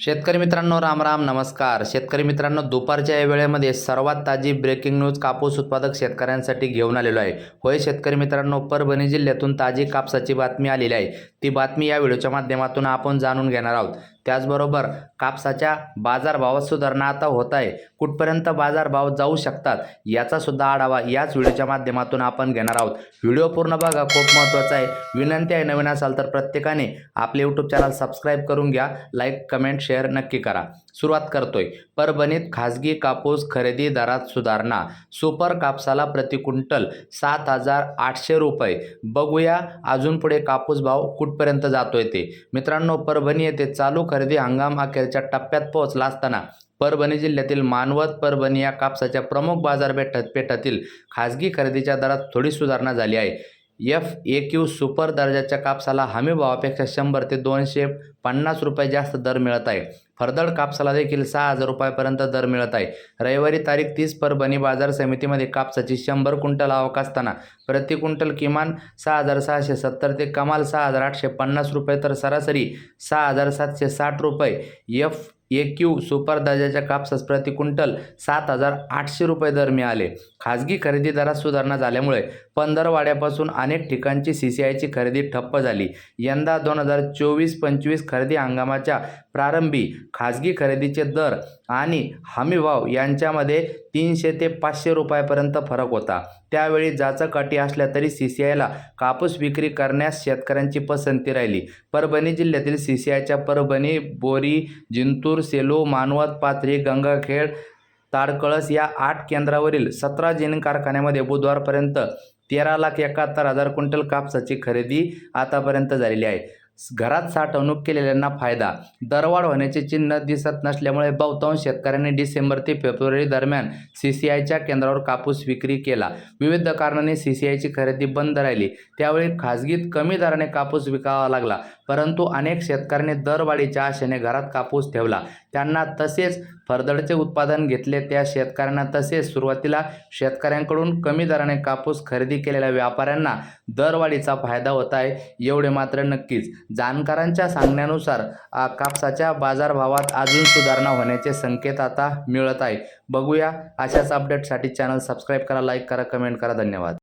शेतकरी मित्रांनो राम राम नमस्कार. शेतकरी मित्रांनो दुपारच्या या वेळेमध्ये सर्वात ताजी ब्रेकिंग न्यूज कापूस उत्पादक शेतकऱ्यांसाठी घेऊन आलेलो आहे. होय शेतकरी मित्रांनो परभणी जिल्ह्यातून ताजी कापसाची बातमी आलेली आहे. ती बातमी या व्हिडिओच्या माध्यमातून आपण जाणून घेणार आहोत. त्याचबरोबर कापसाच्या बाजारभावात सुधारणा आता होत आहे. कुठपर्यंत बाजारभाव जाऊ शकतात याचा सुद्धा आढावा याच व्हिडिओच्या माध्यमातून आपण घेणार आहोत. व्हिडिओ पूर्ण बघा खूप महत्त्वाचा आहे. विनंती आहे नवीन असाल तर प्रत्येकाने आपले यूट्यूब चॅनल सबस्क्राईब करून घ्या. लाईक कमेंट शेअर नक्की करा. सुरुवात करतोय. परभणीत खासगी कापूस खरेदी दरात सुधारणा. सुपर कापसाला प्रति क्विंटल सात हजार आठशे रुपये. बघूया अजून पुढे कापूस भाव कुठपर्यंत जातोय ते. मित्रांनो परभणी येथे चालू खरेदी हंगाम अखेरच्या टप्प्यात पोहोचला असताना परभणी जिल्ह्यातील मानवत परभणी या कापसाच्या प्रमुख बाजारपेठ पेठातील खासगी खरेदीच्या दरात थोडी सुधारणा झाली आहे. एफ ए क्यू सुपर दर्जाच्या कापसाला हमी भावापेक्षा शंभर ते दोनशे पन्नास रुपये जास्त दर मिळत आहे. फरदड कापसाला देखील सहा हजार रुपयापर्यंत दर मिळत आहे. रविवारी तारीख तीस परभणी बाजार समितीमध्ये कापसाची शंभर क्विंटल आवक असताना प्रति क्विंटल किमान सहा हजार सहाशे सत्तर ते कमाल सहा हजार आठशे पन्नास रुपये तर सरासरी सहा हजार सातशे साठ रुपये. एफ ए क्यू सुपर दर्जाच्या कापसास प्रति क्विंटल सात हजार आठशे रुपये दर मिळाले. खाजगी खरेदी दरात सुधारणा झाल्यामुळे पंधरवाड्यापासून अनेक ठिकाणची सी सी आयची खरेदी ठप्प झाली. यंदा दोन हजार चोवीस पंचवीस खरेदी हंगामाच्या प्रारंभी खाजगी खरेदीचे दर आणि हमीभाव यांच्यामध्ये तीनशे ते पाचशे रुपयापर्यंत फरक होता. त्यावेळी जाचकाठी असल्या तरी सी सी आयला कापूस विक्री करण्यास शेतकऱ्यांची पसंती राहिली. परभणी जिल्ह्यातील सी सी आयच्या परभणी बोरी जिंतूर सेलू मानवत पाथरी गंगाखेड ताडकळस या आठ केंद्रावरील सतरा जिनिंग कारखान्यामध्ये बुधवारपर्यंत तेरा लाख एकाहत्तर हजार क्विंटल कापसाची खरेदी आतापर्यंत झालेली आहे. घरात साठवणूक केलेल्यांना फायदा. दरवाढ होण्याचे चिन्ह दिसत नसल्यामुळे बहुतांश शेतकऱ्यांनी डिसेंबर ते फेब्रुवारी दरम्यान सी सी आयच्या केंद्रावर कापूस विक्री केला. विविध कारणाने सी सी आयची खरेदी बंद राहिली. त्यावेळी खाजगीत कमी दराने कापूस विकावा लागला परंतु अनेक शेतकऱ्यांनी दरवाढीच्या आशेने घरात कापूस ठेवला. त्यांना तसेच फरदडचे उत्पादन घेतले त्या शेतकऱ्यांना तसेच सुरुवातीला शेतकऱ्यांकडून कमी दराने कापूस खरेदी केलेल्या व्यापाऱ्यांना दरवाढीचा फायदा होत आहे एवढे मात्र नक्कीच. जाणकारांच्या सांगण्यानुसार कापसाच्या बाजारभावात अजून सुधारणा होण्याचे संकेत आता मिळत आहे बघूया अशाच अपडेटसाठी चॅनल सबस्क्राईब करा लाईक करा कमेंट करा. धन्यवाद.